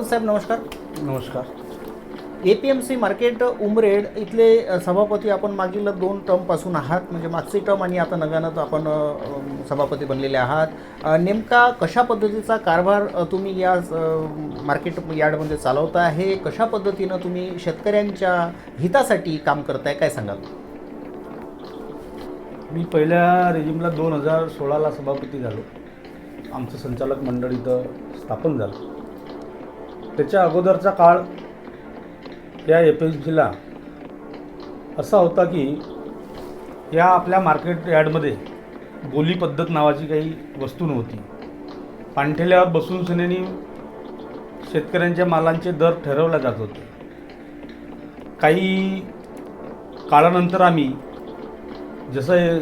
राऊत साहेब नमस्कार। नमस्कार। A P M C market Umred इथले सभापती आपण मागील दोन टर्मपासून आहात म्हणजे मागची टर्म आणि आता नव्यानं आपण सभापती बनलेले आहात. नेमका कशा पद्धतीचा कारभार तुम्ही या मार्केट यार्डमध्ये चालवता हे कशा पद्धतीनं तुम्ही शेतकऱ्यांच्या हितासाठी काम करताय? काय सांगाल? मी पहिल्या रेजिमला दोन हजार सोळाला सभापती झालो. आमचं संचालक मंडळ इथं स्थापन झालं. त्याच्या अगोदरचा काळ या एफ एस जीला असा होता की या आपल्या मार्केट यार्डमध्ये बोली पद्धत नावाची काही वस्तू नव्हती. पाणठेल्यावर बसून सनेनी शेतकऱ्यांच्या मालांचे दर ठरवले जात होते. काही काळानंतर आम्ही जसं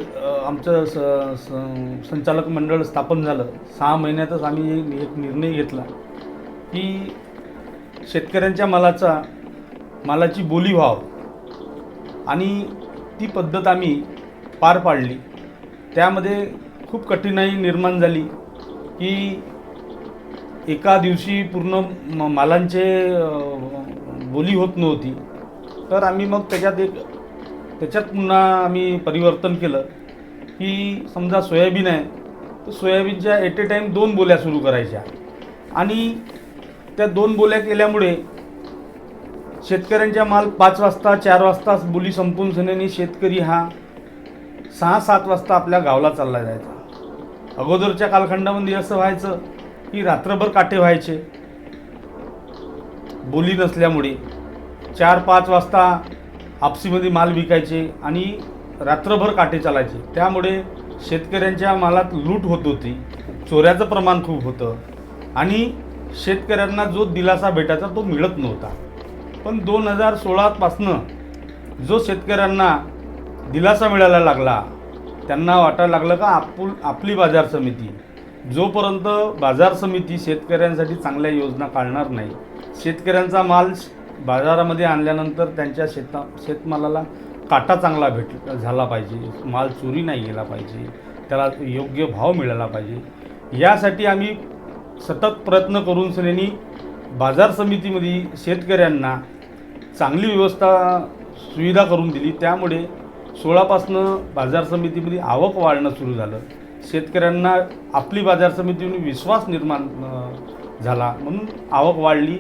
आमचं स स- संचालक मंडळ स्थापन झालं. सहा महिन्यातच आम्ही एक निर्णय घेतला की शेतकऱ्यांच्या मालाचा मालाची बोली व्हाव आणि ती पद्धत आम्ही पार पाडली. त्यामध्ये खूप कठीणाई निर्माण झाली की एका दिवशी पूर्ण म- मालांचे बोली होत नव्हती. तर आम्ही मग त्याच्यात एक त्याच्यात पुन्हा आम्ही परिवर्तन केलं की समजा सोयाबीन आहे तर सोयाबीनच्या एट ए टाईम दोन बोल्या सुरू करायच्या. आणि त्या दोन बोल्या केल्यामुळे शेतकऱ्यांच्या माल पाच वाजता चार वाजता बोली संपून सनेनी शेतकरी हा सहा सात वाजता आपल्या गावाला चालला जायचा. अगोदरच्या कालखंडामध्ये असं व्हायचं की रात्रभर काटे व्हायचे. बोली नसल्यामुळे चार पाच वाजता आपसीमध्ये माल विकायचे आणि रात्रभर काटे चालायचे. त्यामुळे शेतकऱ्यांच्या मालात लूट होत होती. चोऱ्याचं प्रमाण खूप होतं. आणि शेतकऱ्यांना जो दिलासा भेटायचा तो मिळत नव्हता. पण दोन हजार सोळापासनं जो शेतकऱ्यांना दिलासा मिळायला लागला त्यांना वाटायला लागलं का आपुल आपली बाजार समिती जोपर्यंत बाजार समिती शेतकऱ्यांसाठी चांगल्या योजना काढणार नाही शेतकऱ्यांचा माल बाजारामध्ये आणल्यानंतर त्यांच्या शेता शेतमालाला काटा चांगला भेट झाला पाहिजे माल चोरी नाही गेला पाहिजे त्याला योग्य भाव मिळाला पाहिजे. यासाठी आम्ही सतत प्रयत्न करून सनी बाजार समितीमध्ये शेतकऱ्यांना चांगली व्यवस्था सुविधा करून दिली. त्यामुळे सोळापासनं बाजार समितीमध्ये आवक वाढणं सुरू झालं. शेतकऱ्यांना आपली बाजार समितीवर विश्वास निर्माण झाला. म्हणून आवक वाढली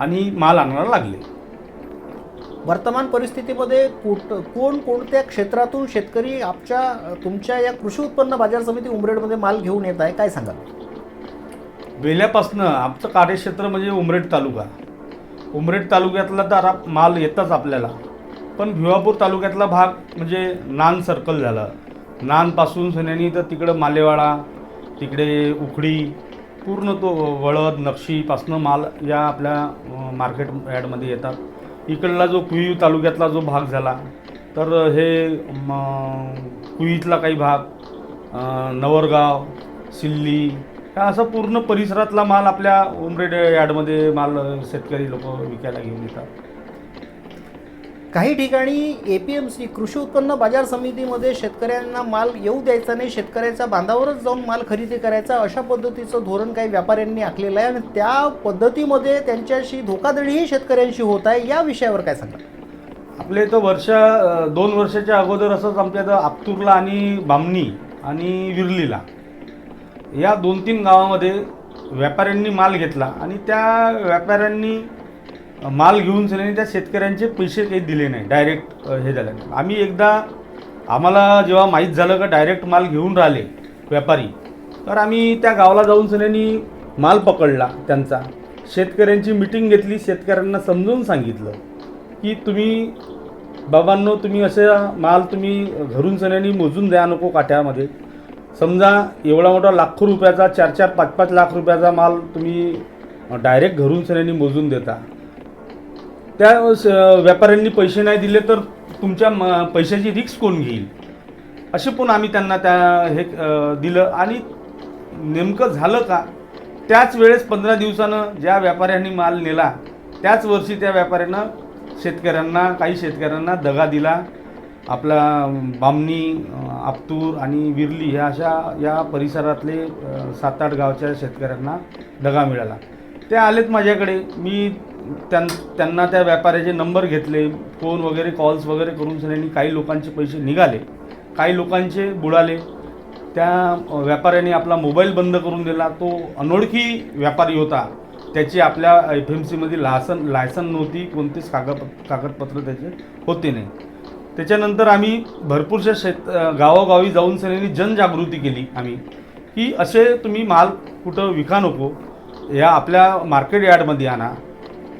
आणि माल आणायला लागले. वर्तमान परिस्थितीमध्ये कुठ कोण कोणत्या क्षेत्रातून शेतकरी आपच्या तुमच्या या कृषी उत्पन्न बाजार समिती उमरेडमध्ये माल घेऊन येत आहे काय सांगाल? वेल्यापासनं आमचं कार्यक्षेत्र म्हणजे उमरेड तालुका. उमरेड तालुक्यातला तर माल येताच आपल्याला. पण भिवापूर तालुक्यातला भाग म्हणजे नान सर्कल झालं. नानपासून सन्यानी तर तिकडं मालेवाडा तिकडे उखडी पूर्ण तो वळद नक्षीपासनं माल या आपल्या मार्केट यार्डमध्ये येतात. इकडला जो कुई तालुक्यातला जो भाग झाला तर हे म, कुईतला काही भाग नवरगाव सिल्ली असं पूर्ण परिसरातला माल आपल्या उमरेड यार्डमध्ये माल शेतकरी लोक विकायला घेऊन येतात? काही ठिकाणी ए पी एम सी कृषी उत्पन्न बाजार समितीमध्ये शेतकऱ्यांना माल येऊ द्यायचा नाही शेतकऱ्याच्या बांधावरच जाऊन माल खरेदी करायचा अशा पद्धतीचं धोरण काही व्यापाऱ्यांनी आखलेलं आहे आणि त्या पद्धतीमध्ये त्यांच्याशी धोकाधडीही शेतकऱ्यांशी होत आहे. या विषयावर काय सांगा आपल्या इथं वर्ष दोन वर्षाच्या अगोदर असंच आमच्या इथं आपतूरला आणि बामणी आणि विरलीला या दोन तीन गावामध्ये व्यापाऱ्यांनी माल घेतला आणि त्या व्यापाऱ्यांनी माल घेऊन सगळ्यांनी त्या शेतकऱ्यांचे पैसे काही दिले नाही. डायरेक्ट हे झालं. नाही आम्ही एकदा आम्हाला जेव्हा माहीत झालं का डायरेक्ट माल घेऊन राहिले व्यापारी तर आम्ही त्या गावाला जाऊन सगळ्यांनी माल पकडला त्यांचा. शेतकऱ्यांची मिटिंग घेतली शेतकऱ्यांना समजून सांगितलं की तुम्ही बाबांनो तुम्ही असे माल तुम्ही घरून सगळ्यांनी मोजून द्या नको काठ्यामध्ये समजा एवढा मोठा लाखो रुपयाचा चार चार पाच पाच लाख रुपयाचा माल तुम्ही डायरेक्ट घरून सगळ्यांनी मोजून देता. त्या स- व्यापाऱ्यांनी पैसे नाही दिले तर तुमच्या म पैशाची रिक्स कोण घेईल? असे पण आम्ही त्यांना त्या हे दिलं. आणि नेमकं झालं का? त्याच वेळेस पंधरा दिवसानं ज्या व्यापाऱ्यांनी माल नेला त्याच वर्षी त्या व्यापाऱ्यानं शेतकऱ्यांना काही शेतकऱ्यांना दगा दिला. आपला बामणी आपतूर आणि विरली ह्या अशा या परिसरातले सात आठ गावच्या शेतकऱ्यांना दगा मिळाला. ते आलेत माझ्याकडे. मी त्यां त्यांना त्या व्यापाऱ्याचे नंबर घेतले. फोन वगैरे कॉल्स वगैरे करून सगळ्यांनी काही लोकांचे पैसे निघाले. काही लोकांचे बुडाले. त्या व्यापाऱ्याने आपला मोबाईल बंद करून दिला. तो अनोळखी व्यापारी होता. त्याची आपल्या एफ एम सीमध्ये लायसन लायसन नव्हती. कोणतेच कागद कागदपत्र त्याचे होते नाही. त्याच्यानंतर आम्ही भरपूरशा शेत गावोगावी जाऊन सगळ्यांनी जनजागृती केली आम्ही. की असे तुम्ही माल कुठं विका नको या आपल्या मार्केट यार्डमध्ये आणा.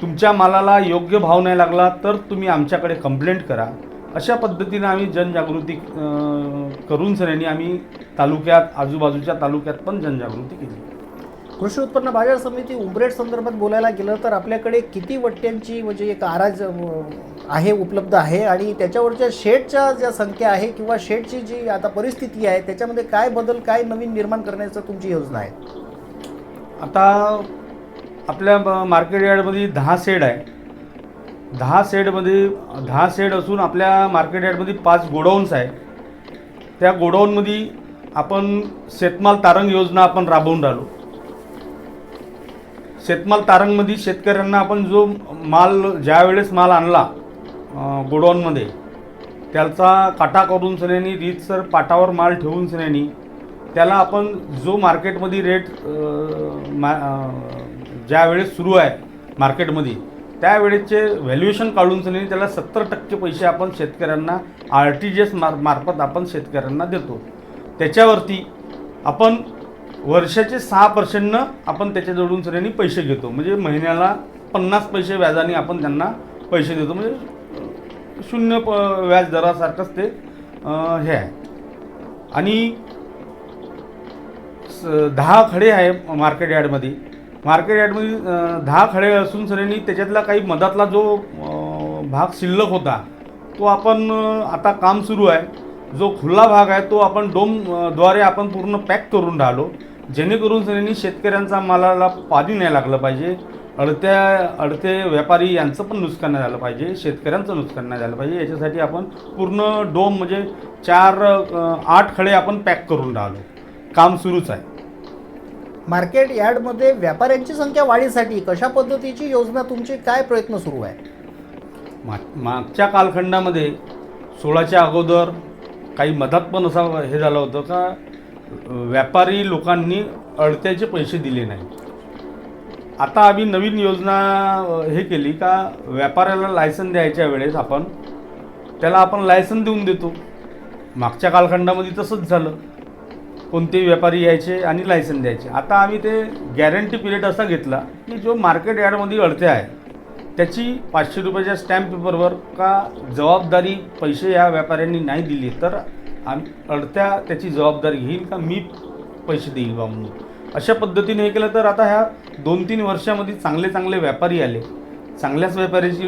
तुमच्या मालाला योग्य भाव नाही लागला तर तुम्ही आमच्याकडे कंप्लेंट करा. अशा पद्धतीनं आम्ही जनजागृती करून सगळ्यांनी आम्ही तालुक्यात आजूबाजूच्या तालुक्यात पण जनजागृती केली. कृषी उत्पन्न बाजार समिती उंबरेट संदर्भात बोलायला गेलं तर आपल्याकडे किती वट्ट्यांची म्हणजे एक आराज आहे उपलब्ध आहे? आणि त्याच्यावरच्या शेडच्या ज्या संख्या आहे किंवा शेडची जी आता परिस्थिती आहे त्याच्यामध्ये काय बदल काय नवीन निर्माण करण्याचं तुमची योजना आहे? आता आपल्या ब- मार्केट यार्डमध्ये दहा सेड आहे. दहा सेडमध्ये दहा सेड असून आपल्या मार्केट यार्डमध्ये पाच गोडाऊन्स आहे. त्या गोडाऊनमध्ये आपण शेतमाल तारंग योजना आपण राबवून राहिलो. शेतमाल तारंगमध्ये शेतकऱ्यांना आपण जो माल ज्या वेळेस माल आणला गोडाऊनमध्ये त्याचा काटा करून सन्यानी रीतसर पाटावर माल ठेवून सन्यानी त्याला आपण जो मार्केटमध्ये रेट मा ज्या वेळेस सुरू आहे मार्केटमध्ये त्यावेळेचे व्हॅल्युएशन काढून सन्यानी त्याला सत्तर टक्के पैसे आपण शेतकऱ्यांना आर टी जी एस मार मार्फत आपण शेतकऱ्यांना देतो. त्याच्यावरती आपण वर्षाचे सहा पर्सेंटनं आपण त्याच्याजवळून सगळ्यांनी पैसे घेतो. म्हणजे महिन्याला पन्नास पैसे व्याजाने आपण त्यांना पैसे देतो. म्हणजे शून्य प व्याज दरासारखंच ते हे आहे. आणि स- दहा खडे आहे मार्केट यार्डमध्ये. मार्केट यार्डमध्ये दहा खडे असून सगळ्यांनी त्याच्यातला काही मधातला जो भाग शिल्लक होता तो आपण आता काम सुरू आहे. जो खुला भाग आहे तो आपण डोमद्वारे आपण पूर्ण पॅक करून राहिलो. जेणेकरून सगळ्यांनी शेतकऱ्यांचा मालाला पाणी नाही लागलं पाहिजे. अडत्या अडते व्यापारी यांचं पण नुकसान नाही झालं पाहिजे. शेतकऱ्यांचं नुकसान नाही झालं पाहिजे. याच्यासाठी आपण पूर्ण डोम म्हणजे चार आठ खडे आपण पॅक करून राहिलो. काम सुरूच आहे. मार्केट यार्डमध्ये व्यापाऱ्यांची संख्या वाढीसाठी कशा पद्धतीची योजना तुमची काय प्रयत्न सुरू आहे मा मागच्या कालखंडामध्ये सोळाच्या अगोदर काही मधात पण असा हे झालं होतं का व्यापारी लोकांनी अडत्याचे पैसे दिले नाही आता आम्ही नवीन योजना हे केली का व्यापाऱ्याला लायसन द्यायच्या वेळेस आपण त्याला आपण लायसन देऊन देतो. मागच्या कालखंडामध्ये तसंच झालं. कोणतेही व्यापारी यायचे आणि लायसन द्यायचे. आता आम्ही ते गॅरंटी पिरियड असा घेतला की जो मार्केट यार्डमध्ये अडते आहे त्याची पाचशे रुपयाच्या स्टॅम्प पेपरवर का जबाबदारी पैसे या व्यापाऱ्यांनी नाही दिली तर आम अडत्या त्याची जबाबदारी घेईल का? मी पैसे देईल बा म्हणून. अशा पद्धतीने हे केलं तर आता ह्या दोन तीन वर्षामध्ये चांगले चांगले व्यापारी आले. चांगल्याच व्यापाऱ्याची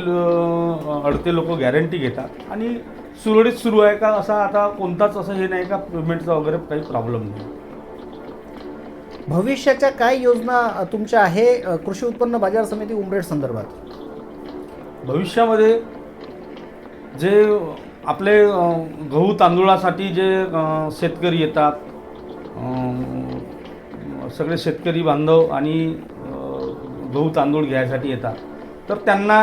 अडते लोक गॅरंटी घेतात. आणि सुरळीत सुरू आहे का? असा आता कोणताच असं हे नाही का? पेमेंटचा वगैरे काही प्रॉब्लेम नाही. भविष्याच्या काय योजना तुमच्या आहे कृषी उत्पन्न बाजार समिती उमरेड संदर्भात? भविष्यामध्ये जे आपले गहू तांदूळासाठी जे शेतकरी येतात सगळे शेतकरी बांधव आणि गहू तांदूळ घ्यायसाठी येतात. तर त्यांना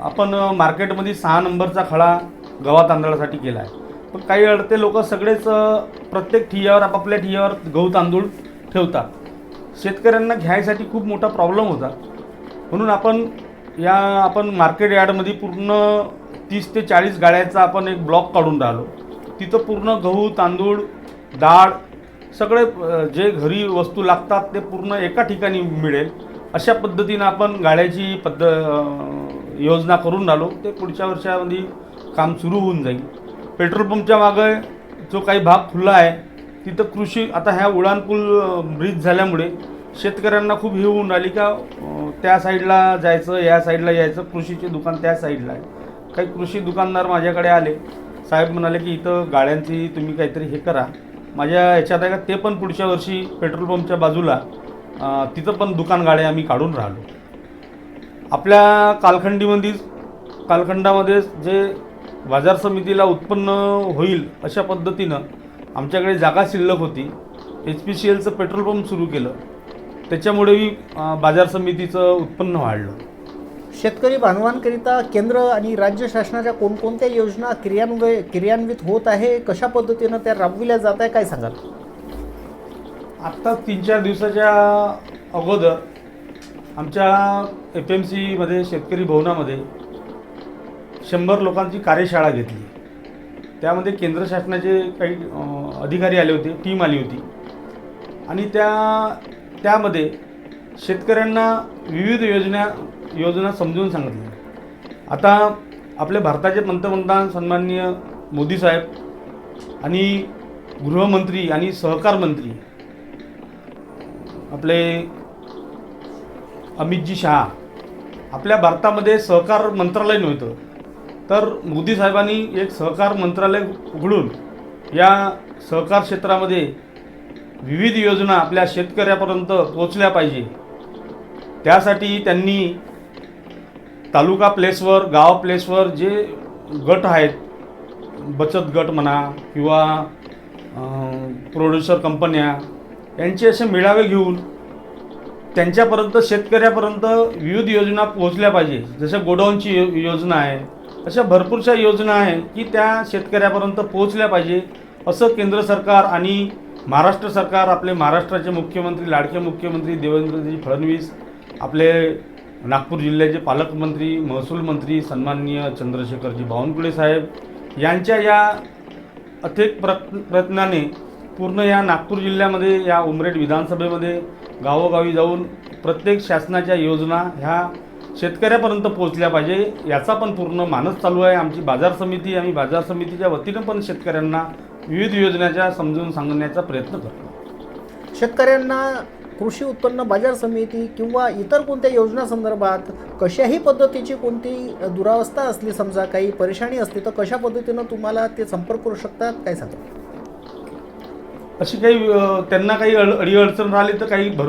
आपण मार्केटमध्ये सहा नंबरचा खडा गव्हा तांदळासाठी केला आहे पण काही अडते लोक सगळेच प्रत्येक ठियावर आपापल्या ठियावर गहू तांदूळ ठेवतात. शेतकऱ्यांना घ्यायसाठी खूप मोठा प्रॉब्लेम होता. म्हणून आपण या आपण मार्केट यार्डमध्ये पूर्ण तीस ते चाळीस गाड्याचा आपण एक ब्लॉक काढून राहिलो. तिथं पूर्ण गहू तांदूळ डाळ सगळे जे घरी वस्तू लागतात ते पूर्ण एका ठिकाणी मिळेल. अशा पद्धतीनं आपण गाड्याची पद्ध योजना करून राहिलो. ते पुढच्या वर्षामध्ये काम सुरू होऊन जाईल. पेट्रोल पंपच्या मागे जो काही भाग खुला आहे तिथं कृषी आता ह्या उडाणपूल ब्रिज झाल्यामुळे शेतकऱ्यांना खूप हे होऊन राहिली का त्या साईडला जायचं या साईडला यायचं कृषीचे दुकान त्या साईडला आहे. काही कृषी दुकानदार माझ्याकडे आले. साहेब म्हणाले की इथं गाड्यांची तुम्ही काहीतरी हे करा. माझ्या याच्यात आहे का ते पण पुढच्या वर्षी पेट्रोल पंपच्या बाजूला तिथं पण दुकान गाड्या आम्ही काढून राहिलो. आपल्या कालखंडीमध्येच कालखंडामध्ये जे बाजार समितीला उत्पन्न होईल अशा पद्धतीनं आमच्याकडे जागा शिल्लक होती. एच पी सी एलचं पेट्रोल पंप सुरू केलं. त्याच्यामुळेही बाजार समितीचं उत्पन्न वाढलं. शेतकरी बांधवांकरिता केंद्र आणि राज्य शासनाच्या कोणकोणत्या योजना क्रियान्वय क्रियान्वित होत आहे कशा पद्धतीनं त्या राबविल्या जात आहे काय सांगाल? आत्ता तीन चार दिवसाच्या अगोदर आमच्या एफ एम सीमध्ये शेतकरी भवनामध्ये शंभर लोकांची कार्यशाळा घेतली. त्यामध्ये केंद्र शासनाचे काही अधिकारी आले होते टीम आली होती. आणि त्या त्यामध्ये शेतकऱ्यांना विविध योजना योजना समजून सांगितल्या. आता आपले भारताचे पंतप्रधान सन्माननीय मोदी साहेब आणि गृहमंत्री आणि सहकार मंत्री आपले अमितजी शहा आपल्या भारतामध्ये सहकार मंत्रालय नव्हतं. तर मोदी साहेबांनी एक सहकार मंत्रालय उघडून या सहकार क्षेत्रामध्ये विविध योजना आपल्या शेतकऱ्यापर्यंत पोचल्या पाहिजे. त्यासाठी त्यांनी तालुका प्लेसवर गाव प्लेसवर जे गट आहेत बचत गट म्हणा किंवा प्रोड्युसर कंपन्या यांचे असे मेळावे घेऊन त्यांच्यापर्यंत शेतकऱ्यापर्यंत विविध योजना पोहोचल्या पाहिजे. जसं गोडाऊनची यो योजना आहे अशा भरपूरशा योजना आहे की त्या शेतकऱ्यापर्यंत पोहोचल्या पाहिजे असं केंद्र सरकार आणि महाराष्ट्र सरकार आपले महाराष्ट्राचे मुख्यमंत्री लाडके मुख्यमंत्री देवेंद्रजी फडणवीस आपले नागपूर जिल्ह्याचे पालकमंत्री महसूल मंत्री सन्माननीय चंद्रशेखरजी बावनकुळे साहेब यांच्या या अथेक प्र प्रयत्नाने पूर्ण या नागपूर जिल्ह्यामध्ये या उमरेड विधानसभेमध्ये गावोगावी जाऊन प्रत्येक शासनाच्या योजना ह्या शेतकऱ्यापर्यंत पोहोचल्या पाहिजे याचा पण पूर्ण मानस चालू आहे. आमची बाजार समिती आम्ही बाजार समितीच्या वतीनं पण शेतकऱ्यांना विविध योजनाच्या समजून सांगण्याचा प्रयत्न करतो. शेतकऱ्यांना कृषी उत्पन्न बाजार समिती किंवा इतर कोणत्या योजना संदर्भात कशाही पद्धतीची कोणती दुरावस्था असली समजा काही परेशानी असली तर कशा पद्धतीनं तुम्हाला ते संपर्क करू शकतात? काय सांगा अशी काही त्यांना काही अड अडीअडचण राहिली तर काही भर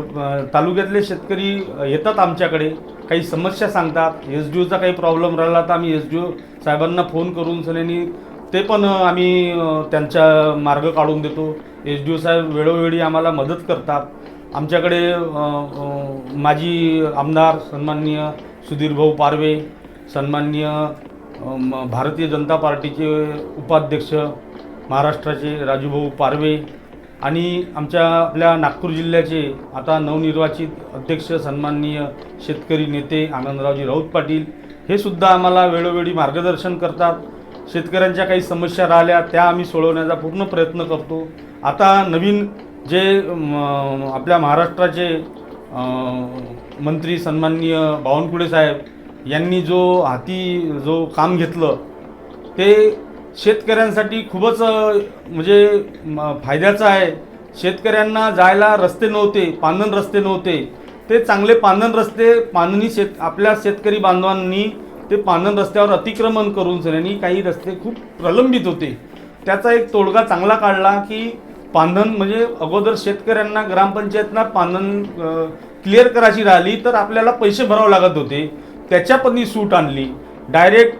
तालुक्यातले शेतकरी येतात आमच्याकडे. काही समस्या सांगतात. एस डी ओचा काही प्रॉब्लेम राहिला तर आम्ही एस डी ओ साहेबांना फोन करून सनेनी ते पण आम्ही त्यांचा मार्ग काढून देतो. एस डी ओ साहेब वेळोवेळी आम्हाला मदत करतात. आमच्याकडे माजी आमदार सन्माननीय सुधीरभाऊ पारवे सन्माननीय म- भारतीय जनता पार्टीचे उपाध्यक्ष महाराष्ट्राचे राजूभाऊ पारवे आणि आमच्या आपल्या नागपूर जिल्ह्याचे आता नवनिर्वाचित अध्यक्ष सन्माननीय शेतकरी नेते आनंदरावजी राऊत पाटील हे सुद्धा आम्हाला वेळोवेळी मार्गदर्शन करतात. शेतकऱ्यांच्या काही समस्या राहिल्या त्या आम्ही सोडवण्याचा पूर्ण प्रयत्न करतो. आता नवीन जे आपल्या महाराष्ट्राचे मंत्री सन्माननीय बावनकुळे साहेब यांनी जो हाती जो काम घेतलं ते शेतकऱ्यांसाठी खूपच म्हणजे म, फायद्याचं आहे. शेतकऱ्यांना जायला रस्ते नव्हते पानन रस्ते नव्हते. ते चांगले पानन रस्ते पाननी शेत आपल्या शेतकरी बांधवांनी ते पानन रस्त्यावर अतिक्रमण करून सगळ्यांनी काही रस्ते खूप प्रलंबित होते. त्याचा एक तोडगा चांगला काढला की पानन म्हणजे अगोदर शेतकऱ्यांना ग्रामपंचायतना पानन क्लिअर करायची राहिली तर आपल्याला पैसे भरावे लागत होते. त्याच्या पण सूट आणली. डायरेक्ट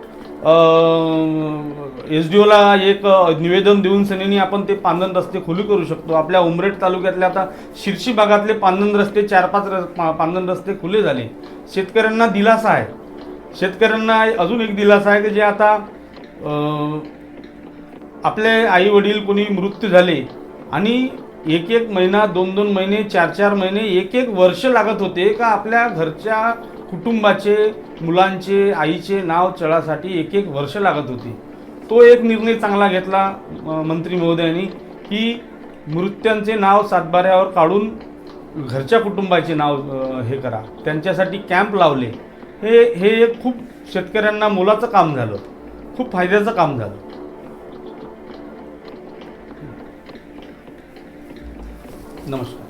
एस डी ओला एक निवेदन देऊन सनेनी आपण ते पानन रस्ते खुले करू शकतो. आपल्या उमरेड तालुक्यातले आता शिर्शी भागातले पानन रस्ते चार पाच रस पा- रस्ते खुले झाले. शेतकऱ्यांना दिलासा आहे. शेतकऱ्यांना अजून एक दिलासा आहे की जे आता आपले आई वडील कोणी मृत्यू झाले आणि एक एक महिना दोन दोन महिने चार चार महिने एक एक वर्ष लागत होते का आपल्या घरच्या कुटुंबाचे मुलांचे आईचे नाव चढासाठी एक एक वर्ष लागत होते? तो एक निर्णय चांगला घेतला मंत्री महोदयांनी की मृत्यांचे नाव सातबाऱ्यावर काढून घरच्या कुटुंबाचे नाव हे करा. त्यांच्यासाठी कॅम्प लावले. हे हे एक खूप शेतकऱ्यांना मोलाचं काम झालं. खूप फायद्याचं काम झालं. नमस्कार.